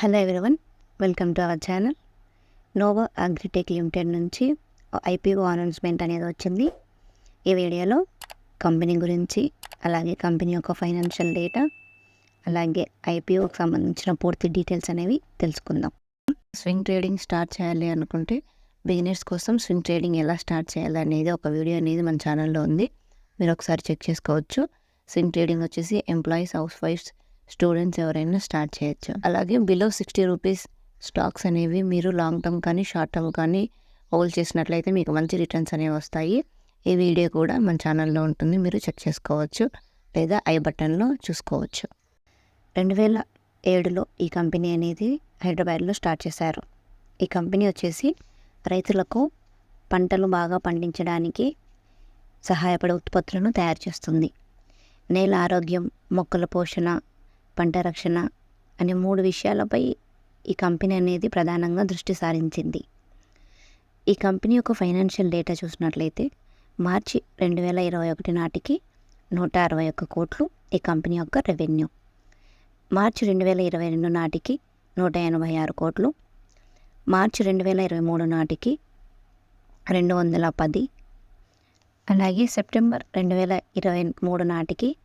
Hello everyone welcome to our channel Nova Agritech limited నుంచి IPO announcement అనేది వచ్చింది. ఈ వీడియోలో కంపెనీ గురించి అలాగే కంపెనీ యొక్క ఫైనాన్షియల్ డేటా అలాగే ఐపీఓకి సంబంధించిన పూర్తి డీటెయిల్స్ అనేవి తెలుసుకుందాం. స్వింగ్ ట్రేడింగ్ స్టార్ట్ చేయాలి అనుకుంటే బిగినర్స్ కోసం స్వింగ్ ట్రేడింగ్ ఎలా స్టార్ట్ చేయాలి అనేది ఒక వీడియో అనేది మన ఛానల్లో ఉంది. మీరు ఒకసారి చెక్ చేసుకోవచ్చు. స్వింగ్ ట్రేడింగ్ వచ్చేసి ఎంప్లాయీస్ హౌస్ వైఫ్స్ స్టూడెంట్స్ ఎవరైనా స్టార్ట్ చేయొచ్చు. అలాగే బిలో సిక్స్టీ రూపీస్ స్టాక్స్ అనేవి మీరు లాంగ్ టర్మ్ కానీ షార్ట్ టర్మ్ కానీ హోల్డ్ చేసినట్లయితే మీకు మంచి రిటర్న్స్ అనేవి వస్తాయి. ఈ వీడియో కూడా మన ఛానల్లో ఉంటుంది. మీరు చెక్ చేసుకోవచ్చు లేదా ఐ బటన్లో చూసుకోవచ్చు. రెండు వేల ఏడులో ఈ కంపెనీ అనేది హైదరాబాద్లో స్టార్ట్ చేశారు. ఈ కంపెనీ వచ్చేసి రైతులకు పంటలు బాగా పండించడానికి సహాయపడే ఉత్పత్తులను తయారు చేస్తుంది. నేల ఆరోగ్యం మొక్కల పోషణ పంట రక్షణ అనే మూడు విషయాలపై ఈ కంపెనీ అనేది ప్రధానంగా దృష్టి సారించింది. ఈ కంపెనీ యొక్క ఫైనాన్షియల్ డేటా చూసినట్లయితే మార్చి రెండు వేల ఇరవై ఒకటి నాటికి నూట అరవై ఒక్క కోట్లు ఈ కంపెనీ యొక్క రెవెన్యూ. మార్చి రెండు వేల ఇరవై రెండు నాటికి నూట ఎనభై ఆరు కోట్లు. మార్చి రెండు వేల ఇరవై మూడు నాటికి రెండు వందల పది. అలాగే సెప్టెంబర్ రెండు వేల ఇరవై మూడు నాటికి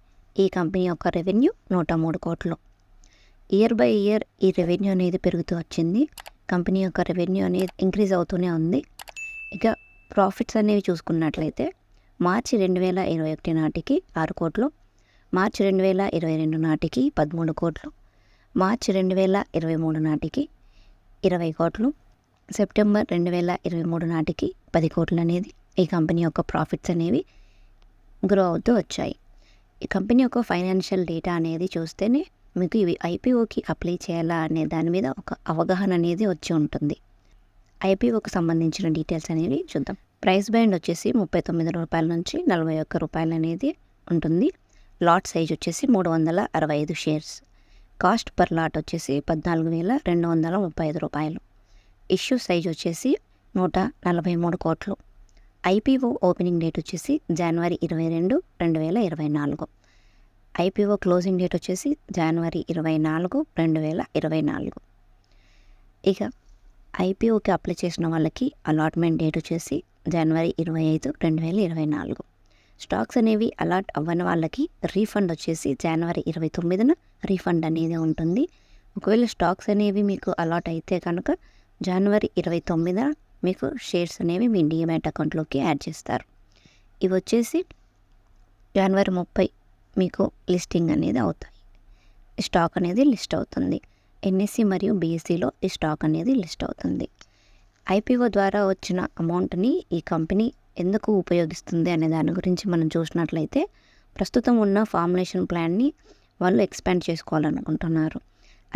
ఈ కంపెనీ యొక్క రెవెన్యూ నూట మూడు కోట్లు. ఇయర్ బై ఇయర్ ఈ రెవెన్యూ అనేది పెరుగుతూ వచ్చింది. కంపెనీ యొక్క రెవెన్యూ అనేది ఇంక్రీజ్ అవుతూనే ఉంది. ఇక ప్రాఫిట్స్ అనేవి చూసుకున్నట్లయితే మార్చి రెండు వేల ఇరవై ఒకటి నాటికి ఆరు కోట్లు మార్చి రెండు వేల ఇరవై రెండు నాటికి పదమూడు కోట్లు మార్చి రెండు వేల ఇరవై మూడు నాటికి ఇరవై కోట్లు సెప్టెంబర్ రెండు వేల ఇరవై మూడు నాటికి పది కోట్లు అనేది ఈ కంపెనీ యొక్క ప్రాఫిట్స్ అనేవి గ్రో అవుతూ వచ్చాయి. ఈ కంపెనీ యొక్క ఫైనాన్షియల్ డేటా అనేది చూస్తేనే మీకు ఇవి ఐపీఓకి అప్లై చేయాలా అనే దాని మీద ఒక అవగాహన అనేది వచ్చి ఉంటుంది. ఐపీఓకి సంబంధించిన డీటెయిల్స్ అనేవి చూద్దాం. ప్రైస్ బ్యాండ్ వచ్చేసి ముప్పై తొమ్మిది రూపాయల నుంచి నలభై ఒక్క రూపాయలు అనేది ఉంటుంది. లాట్ సైజ్ వచ్చేసి మూడు వందల అరవై ఐదు షేర్స్. కాస్ట్ పర్ లాట్ వచ్చేసి పద్నాలుగు వేల రెండు వందల ముప్పై ఐదు రూపాయలు. ఇష్యూ సైజ్ వచ్చేసి నూట నలభై మూడు కోట్లు. ఐపీఓ ఓపెనింగ్ డేట్ వచ్చేసి జనవరి ఇరవై రెండు రెండు వేల ఇరవై నాలుగు. ఐపీఓ క్లోజింగ్ డేట్ వచ్చేసి జనవరి ఇరవై నాలుగు రెండు వేల ఇరవై నాలుగు. ఇక ఐపీఓకి అప్లై చేసిన వాళ్ళకి అలాట్మెంట్ డేట్ వచ్చేసి జనవరి ఇరవై ఐదు రెండు వేల ఇరవై నాలుగు. స్టాక్స్ అనేవి అలాట్ అవ్వని వాళ్ళకి రీఫండ్ వచ్చేసి జనవరి ఇరవై తొమ్మిదిన రీఫండ్ అనేది ఉంటుంది. ఒకవేళ స్టాక్స్ అనేవి మీకు అలాట్ అయితే కనుక జనవరి ఇరవై తొమ్మిదిన మీకు షేర్స్ అనేవి మీ డిఎమ్యాట్ అకౌంట్లోకి యాడ్ చేస్తారు. ఇవి వచ్చేసి జనవరి ముప్పై మీకు లిస్టింగ్ అనేది అవుతాయి. స్టాక్ అనేది లిస్ట్ అవుతుంది. ఎన్ఎస్సి మరియు బీఎస్సీలో ఈ స్టాక్ అనేది లిస్ట్ అవుతుంది. ఐపీఓ ద్వారా వచ్చిన అమౌంట్ని ఈ కంపెనీ ఎందుకు ఉపయోగిస్తుంది అనే దాని గురించి మనం చూసినట్లయితే ప్రస్తుతం ఉన్న ఫార్ములేషన్ ప్లాన్ని వాళ్ళు ఎక్స్పాండ్ చేసుకోవాలనుకుంటున్నారు.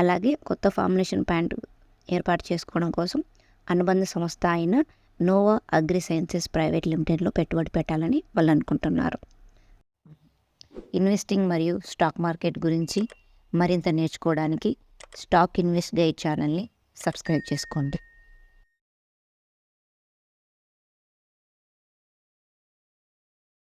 అలాగే కొత్త ఫార్ములేషన్ ప్లాంట్ ఏర్పాటు చేసుకోవడం కోసం అనుబంధ సంస్థ అయిన నోవా అగ్రి సైన్సెస్ ప్రైవేట్ లిమిటెడ్లో పెట్టుబడి పెట్టాలని వాళ్ళు అనుకుంటున్నారు. ఇన్వెస్టింగ్ మరియు స్టాక్ మార్కెట్ గురించి మరింత నేర్చుకోవడానికి స్టాక్ ఇన్వెస్ట్ గైడ్ ఛానల్ని సబ్స్క్రైబ్ చేసుకోండి.